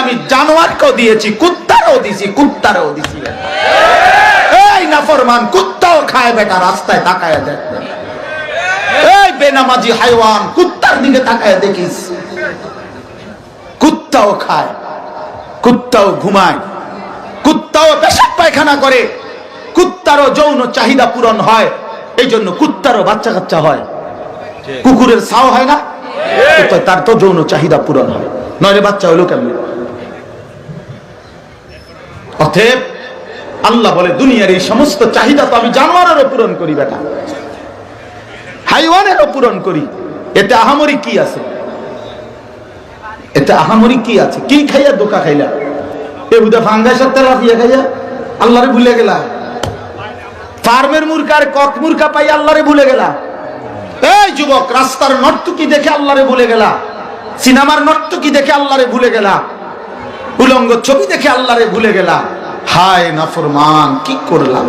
আমি জানোয়ারকেও দিয়েছি, কুত্তারও দিছি কুত্তারও দিছি। এই নাফরমান, কুত্তাও খায় বেটা, রাস্তায় তাকায় দেখবে এই বেনামাজি হাইওয়ান, কুত্তার দিকে তাকায় দেখিস। কুত্তাও খায়, কুত্তাও ঘুমায়, কুত্তাও পেশাব পায়খানা করে। কুত্তারও যৌন চাহিদা পূরণ হয় এই জন্য কুত্তারও বাচ্চা কাচ্চা হয়। কুকুরের ছাও হয় না তার তো যৌন চাহিদা পূরণ হয়। নয় বাচ্চা হলো কেমন? অতএব আল্লাহ বলে, দুনিয়ার এই সমস্ত চাহিদা তো আমি জানোয়ারেরও পূরণ করি, বেটা। হাইওয়ানেরও পূরণ করি। এতে আহামরি কি আছে? এতে আহামরি কি আছে? কি খাইয়া দোকা খাইলা? এ বুদা ফাঙ্গাসের তেলাপিয়া খাইয়া আল্লাহরে ভুলে গেলা? ফার্মের মুরকার কক মুরকা পাই আল্লাহরে ভুলে গেলা? এই যুবক, রাস্তার নর্তকি দেখে আল্লাহরে ভুলে গেলা? সিনেমার নর্তকি দেখে আল্লাহরে ভুলে গেলা? উলঙ্গ ছবি দেখে আল্লাহরে ভুলে গেলাম। হায় নাফরমান, কি করলাম?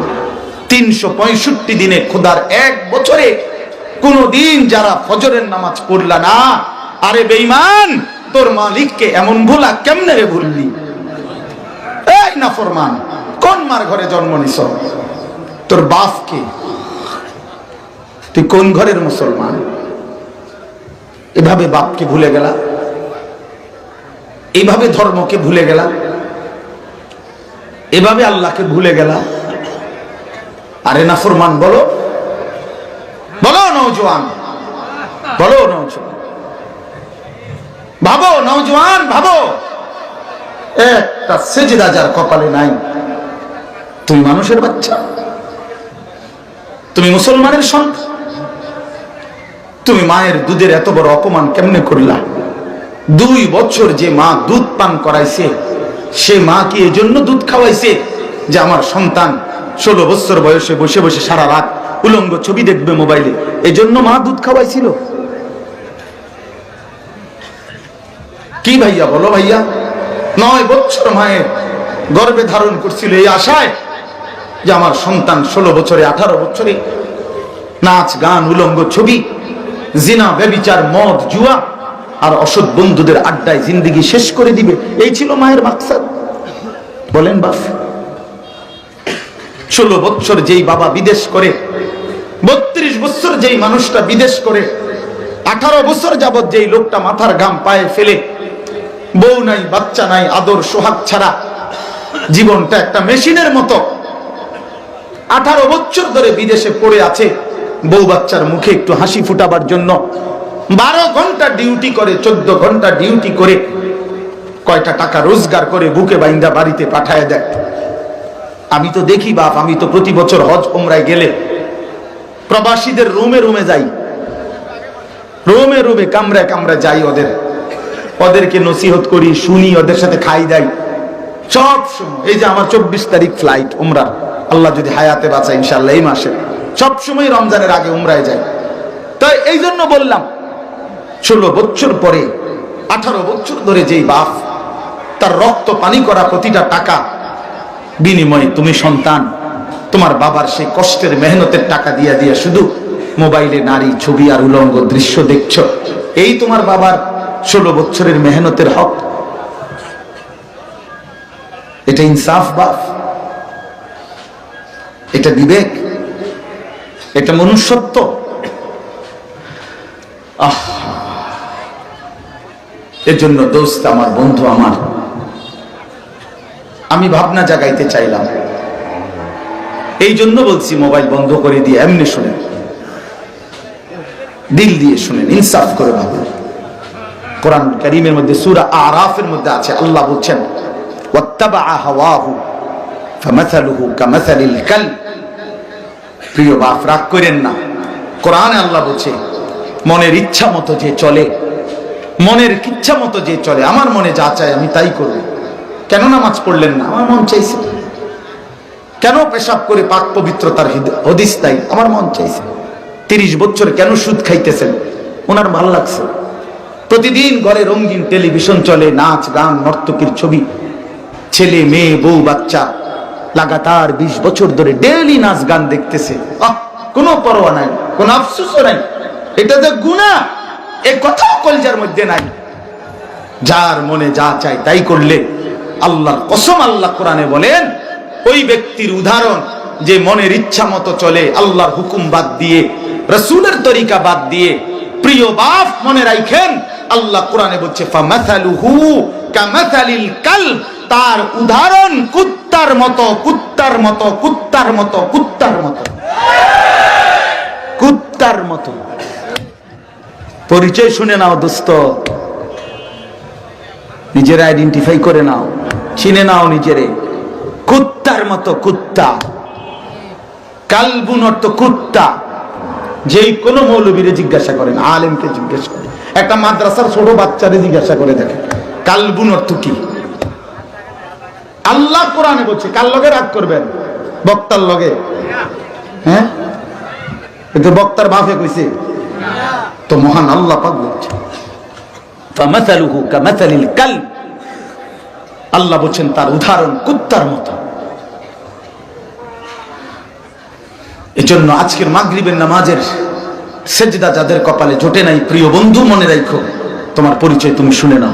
তিনশো পঁয়ষট্টি দিনে খোদার এক বছরে কোন দিন যারা ফজরের নামাজ পড়লা না, আরে বেঈমান, তোর মালিককে এমন ভুলা কেমনে রে ভুললি? এই নাফরমান, কোন মার ঘরে জন্ম নিছ? তোর বাপকে? তুই কোন ঘরের মুসলমান? এভাবে বাপকে ভুলে গেলা? এইভাবে ধর্মকে ভুলে গেলাম এভাবে আল্লাহকে ভুলে গেলাম আরে নাফরমান বলো। বলো নৌজওয়ান বলো নৌজওয়ান ভাবো নৌজওয়ান ভাবো। একটা সেজদা যার কপালে নাই। তুমি মানুষের বাচ্চা। তুমি মুসলমানের সন্তান। তুমি মায়ের দুধের এত বড় অপমান কেমনে করলা? দুই বছর যে মা দুধ পান করাইছে, সে মা কি এজন্য দুধ খাওয়াইছে? যে আমার সন্তান ষোলো বছর বয়সে বসে বসে সারা রাত উলঙ্গ ছবি দেখবে মোবাইলে, এজন্য মা দুধ খাওয়াইছিল। কি ভাইয়া বলো ভাইয়া? নয় বছর মায়ের গর্বে ধারণ করছিল এই আশায় যে আমার সন্তান ষোলো বছরে, আঠারো বছরে নাচ, গান, উলঙ্গ ছবি, জিনা বেবিচার মদ, জুয়া আর অসৎ বন্ধুদের আড্ডায় জিন্দিগি শেষ করে দিবে। এই ছিল মায়ের মাকসাদ। বলেন বাপ, ষোলো বছর যেই বাবা বিদেশ করে, বত্রিশ বছর যেই মানুষটা বিদেশ করে, আঠারো বছর যাবৎ যেই লোকটা মাথার ঘাম পায়ে ফেলে, বউ নাই, বাচ্চা নাই, আদর, সোহাগ ছাড়া জীবনটা একটা মেশিনের মতো, আঠারো বছর ধরে বিদেশে পড়ে আছে, বউ বাচ্চার মুখে একটু হাসি ফুটাবার জন্য বারো ঘণ্টা ডিউটি করে, চোদ্দ ঘণ্টা ডিউটি করে কয়টা টাকা রোজগার করে বুকে বাইন্দা বাড়িতে পাঠায় দেয়। আমি তো দেখি বাপ, আমি তো প্রতি বছর হজ ওমরায় গেলে প্রবাসীদের রুমে রুমে যাই। রুমে রুমে কামরায় কামরা যাই ওদের। ওদেরকে নসিহত করি, শুনি, ওদের সাথে খাই দেয়। সব সময়, এই যে আমার চব্বিশ তারিখ ফ্লাইট উমরা। আল্লাহ যদি হায়াতে বাঁচায় ইনশাল্লাহ এই মাসে। সব সময় রমজানের আগে উমরায় যায়। তাই এই জন্য বললাম ষোলো বছর পরে, আঠারো বছর ধরে যেই বাপ, তার রক্ত পানি করা প্রতিটা টাকা, বিনিময়ে তুমি সন্তান, তোমার বাবার সেই কষ্টের মেহনতের টাকা দিয়া দিয়া শুধু মোবাইলে নারী ছবি আর উলঙ্গ দৃশ্য দেখছ। এই তোমার বাবার ষোলো বছরের মেহনতের হক। এটা ইনসাফ বাপ। এটা বিবেক। এটা মনুষ্যত্ব। আহ। এর জন্য দোস্ত আমার, বন্ধু আমার, আমি ভাবনা জাগাইতে চাইলাম। এই জন্য বলছি, মোবাইল বন্ধ করে দিয়ে এমনি শুনেন। দিল দিয়ে শুনেন, ইনসাফ করে ভাবুন। কোরআন করিমের মধ্যে, সুরা আরাফের মধ্যে আছে, আল্লাহ বলছেন প্রিয় বাপ, রাগ করেন না। কোরআনে আল্লাহ বলছে, মনের ইচ্ছা মতো যে চলে মনের ইচ্ছা মতো যে চলে, আমার মনে যা চায় আমি তাই করব। কেন নামাজ পড়লেন না? আমার মন চাইছে। কেন পেশাব করে পাক পবিত্রতার হৃদ- হদিস তাই আমার মন চাইছে। তিরিশ বছর কেন সুদ খাইতেছেন? ওনার ভালো লাগছে। প্রতিদিন ঘরে রঙিন টেলিভিশন চলে, নাচ, গান, নর্তকীর ছবি। ছেলে, মেয়ে, বউ, বাচ্চা লাগাতার বিশ বছর ধরে ডেলি নাচ, গান দেখতেছে। কোনো পরোয়া নাই, কোনো আফসোসও নাই। এটা যে গুণা এ কথাও কলজার মধ্যে নাই। যার মনে যা চাই তাই করলে। আল্লাহর কসম আল্লাহ কোরআনে বলেন, ওই ব্যক্তির উদাহরণ, যে মনের ইচ্ছা মতো চলে, আল্লাহর হুকুম বাদ দিয়ে, রসুলের তরিকা বাদ দিয়ে, প্রিয় বাপ মনে রাখেন, আল্লাহ কোরআনে বলছে কালব। তার উদাহরণ কুত্তার মতো কুত্তার মতো কুত্তার মতো কুত্তার মতো। কুত্তার মতো। পরিচয় শুনে নাও, দোস্ত। নিজের আইডেন্টিফাই করে নাও। চিনে নাও নিজেরে। কুত্তার মতো কুত্তা। কালবুন অর্থ কুত্তা। যেই কোনো মৌলবীরে জিজ্ঞাসা করেন আলেমকে জিজ্ঞাসা করেন একটা মাদ্রাসার ছোট বাচ্চারে জিজ্ঞাসা করে দেখেন কালবুন অর্থ কি? আল্লাহ কোরআনে বলছে, কার লগে রাগ করবেন? বক্তার লগে। হ্যাঁ? বক্তার বাপে কইছে তো মহান আল্লাহ পাক বলছে, ফামাসালুহু কামাসালিল কালব। আল্লাহ বলছেন, তার উদাহরণ কুত্তার মতো। এজন্য আজকের মাগরিবের নামাজের সেজদা যাদের কপালে জোটে নাই, প্রিয় বন্ধু, মনে রাখো, তোমার পরিচয় তুমি শুনে নাও।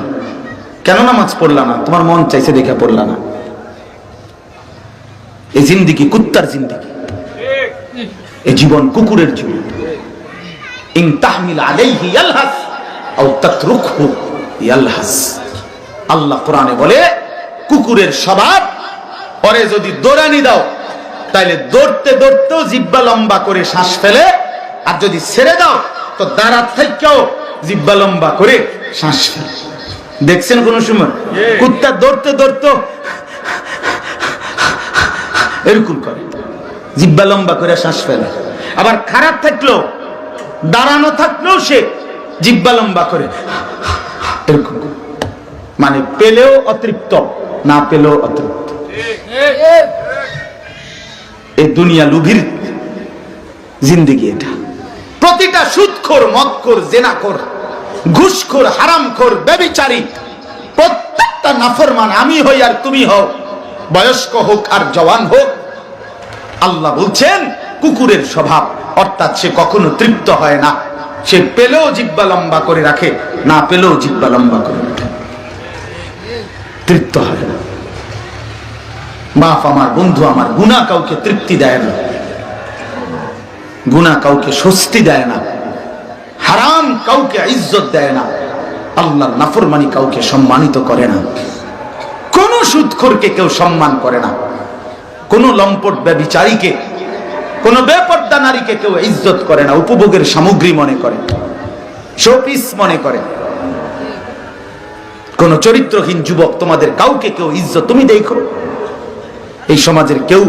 কেন নামাজ পড়লা না? তোমার মন চাইছে দেখে পড়লা না। এই জিন্দিগি, কুত্তার জিন্দিগি। এই জীবন কুকুরের জীবন। ইন তাহমিল আলাইহি ইয়ালহাস আও তাতরুকহু ইয়ালহাস। আল্লাহ কোরআনে বলে কুকুরের স্বভাব পরে যদি দৌড়ানি দাও তাইলে দৌড়তে দৌড়তেও জিব্বা লম্বা করে শ্বাস ফেলে আর যদি ছেড়ে দাও তো দাঁড়া থেকেও জিব্বা লম্বা করে শ্বাস ফেলে। দেখছেন কোন সময়? কুত্তা দৌড়তে দৌড়তে এরকম করে। জিব্বা লম্বা করে শ্বাস ফেলে। আবার খারাপ থাকলেও দাঁড়ানো থাকলেও সে জিব্বা লম্বা করে। মানে পেলেও অতৃপ্ত, না পেলেও অতৃপ্ত। এই দুনিয়া লুভির জিন্দিগি এটা। প্রতিটা সুদখোর, মদখোর, জেনাখোর, ঘুষখোর, হারামখোর, ব্যবিচারী, প্রত্যেকটা নাফরমান আমি হই আর তুমি হও। বয়স্ক হোক আর জওয়ান হোক, আল্লাহ বলছেন, কুকুরের স্বভাব। অর্থাৎ সে কখনো তৃপ্ত হয় না। সে পেলেও জিব্বা লম্বা করে রাখে, না পেলেও জিব্বা লম্বা করে রাখে তৃপ্ত হয় না। বাপ আমার, বন্ধু আমার গুণা কাউকে তৃপ্তি দেয় না। গুণা কাউকে স্বস্তি দেয় না। হারাম কাউকে ইজ্জত দেয় না। আল্লাহর নাফরমানি কাউকে সম্মানিত করে না। কোন সুদখোরকে কেউ সম্মান করে না। কোন লম্পট ব্যবিচারীকে কোন বেপর্দা নারীকে কেউ ইজ্জত করে না, উপভোগের সামগ্রী মনে করে, শোপিস মনে করে। কোন চরিত্রহীন যুবক তোমাদের কাউকে কেউ ইজ্জত, তুমি দেখো। এই সমাজের কেউ